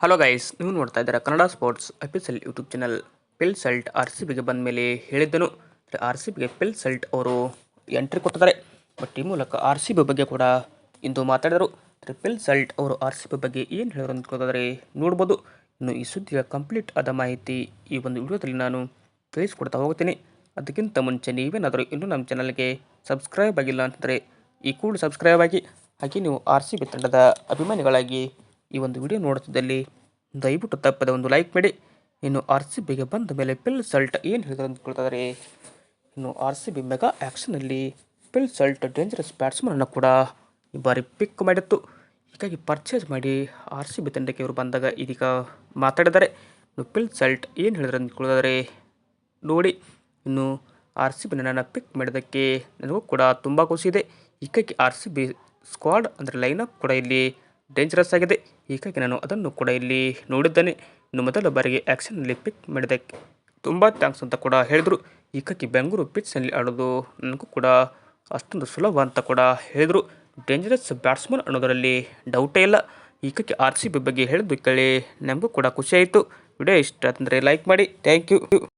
Hello guys ನೀವು ನೋಡ್ತಾ ಇದ್ದೀರಾ Kannada sports official YouTube channel Phil Salt R C ಬಿಗೆ ಬಂದ ಮೇಲೆ ಹೇಳಿದ್ದನು ಆರ್ ಸಿ ಬಿಗೆ ಪಿಲ್ ಸಲ್ಟ್ ಅವರು ಎಂಟ್ರಿ ಕೊಟ್ಟಿದ್ದಾರೆ. ಬಟ್ ಈ ಮೂಲಕ ಆರ್ ಸಿ ಬಿ ಬಗ್ಗೆ ಕೂಡ ಇಂದು ಮಾತಾಡಿದರು. ಪಿಲ್ ಸಲ್ಟ್ ಅವರು ಆರ್ ಸಿ ಬಿ ಬಗ್ಗೆ ಏನು ಹೇಳಿದ್ರು ಅಂದ್ಕೊಳ್ಳೋದಾದ್ರೆ ನೋಡ್ಬೋದು. ಇನ್ನು ಈ ಸುದ್ದಿಯ ಕಂಪ್ಲೀಟ್ ಆದ ಮಾಹಿತಿ ಈ ಒಂದು ವಿಡಿಯೋದಲ್ಲಿ ನಾನು ತಿಳಿಸ್ಕೊಡ್ತಾ ಹೋಗ್ತೀನಿ. ಅದಕ್ಕಿಂತ ಮುಂಚೆ ನೀವೇನಾದರೂ ಇನ್ನೂ ನಮ್ಮ ಚಾನಲ್ಗೆ ಸಬ್ಸ್ಕ್ರೈಬ್ ಆಗಿಲ್ಲ ಅಂತಂದರೆ ಈ ಕೂಡ ಸಬ್ಸ್ಕ್ರೈಬ್ ಆಗಿ. ಹಾಗೆ ನೀವು ಆರ್ ಸಿ ಬಿ ತಂಡದ ಅಭಿಮಾನಿಗಳಾಗಿ ಈ ಒಂದು ವಿಡಿಯೋ ನೋಡುತ್ತಿದ್ದಲ್ಲಿ ದಯವಿಟ್ಟು ತಪ್ಪದೆ ಒಂದು ಲೈಕ್ ಮಾಡಿ. ಇನ್ನು ಆರ್ ಸಿ ಬಿಗೆ ಬಂದ ಮೇಲೆ ಪಿಲ್ ಸಲ್ಟ್ ಏನು ಹೇಳಿದ್ರು ಅಂದ್ಕೊಳ್ತಿದ್ದಾರೆ ಇನ್ನು ಆರ್ ಸಿ ಬಿ ಮೆಗಾ ಆ್ಯಕ್ಷನಲ್ಲಿ ಪಿಲ್ ಸಲ್ಟ್ ಡೇಂಜರಸ್ ಬ್ಯಾಟ್ಸ್ಮನನ್ನು ಕೂಡ ಈ ಬಾರಿ ಪಿಕ್ ಮಾಡಿತ್ತು. ಹೀಗಾಗಿ ಪರ್ಚೇಸ್ ಮಾಡಿ ಆರ್ ಸಿ ಬಿ ತಂಡಕ್ಕೆ ಇವರು ಬಂದಾಗ ಇದೀಗ ಮಾತಾಡಿದ್ದಾರೆ. ಇನ್ನು ಪಿಲ್ ಸಲ್ಟ್ ಏನು ಹೇಳಿದ್ರು ಅಂದ್ಕೊಳ್ತಾರೆ ನೋಡಿ, ಇನ್ನು ಆರ್ ಸಿ ಬಿ ನನ್ನನ್ನು ಪಿಕ್ ಮಾಡಿದ್ದಕ್ಕೆ ನನಗೂ ಕೂಡ ತುಂಬ ಖುಷಿ ಇದೆ. ಹೀಗಾಗಿ ಆರ್ ಸಿ ಬಿ ಸ್ಕ್ವಾಡ್ ಅಂದರೆ ಲೈನಪ್ ಕೂಡ ಇಲ್ಲಿ ಡೇಂಜರಸ್ ಆಗಿದೆ. ಹೀಗಾಗಿ ನಾನು ಅದನ್ನು ಕೂಡ ಇಲ್ಲಿ ನೋಡಿದ್ದೇನೆ. ಇನ್ನು ಮೊದಲ ಬಾರಿಗೆ ಆ್ಯಕ್ಷನ್ನಲ್ಲಿ ಪಿಕ್ ಮಾಡಿದೆ ತುಂಬ ಥ್ಯಾಂಕ್ಸ್ ಅಂತ ಕೂಡ ಹೇಳಿದರು. ಹೀಗಾಗಿ ಬೆಂಗಳೂರು ಪಿಚ್ನಲ್ಲಿ ಆಡೋದು ನನಗೂ ಕೂಡ ಅಷ್ಟೊಂದು ಸುಲಭ ಅಂತ ಕೂಡ ಹೇಳಿದರು. ಡೇಂಜರಸ್ ಬ್ಯಾಟ್ಸ್ಮನ್ ಅನ್ನೋದರಲ್ಲಿ ಡೌಟೇ ಇಲ್ಲ. ಹೀಗಾಗಿ ಆರ್ ಸಿ ಬಿ ಬಗ್ಗೆ ಹೇಳಿದ್ದು ಕೇಳಿ, ನಮಗೂ ಕೂಡ ಖುಷಿಯಾಯಿತು ವಿಡಿಯೋ ಇಷ್ಟ ಅಂದರೆ ಲೈಕ್ ಮಾಡಿ. Thank you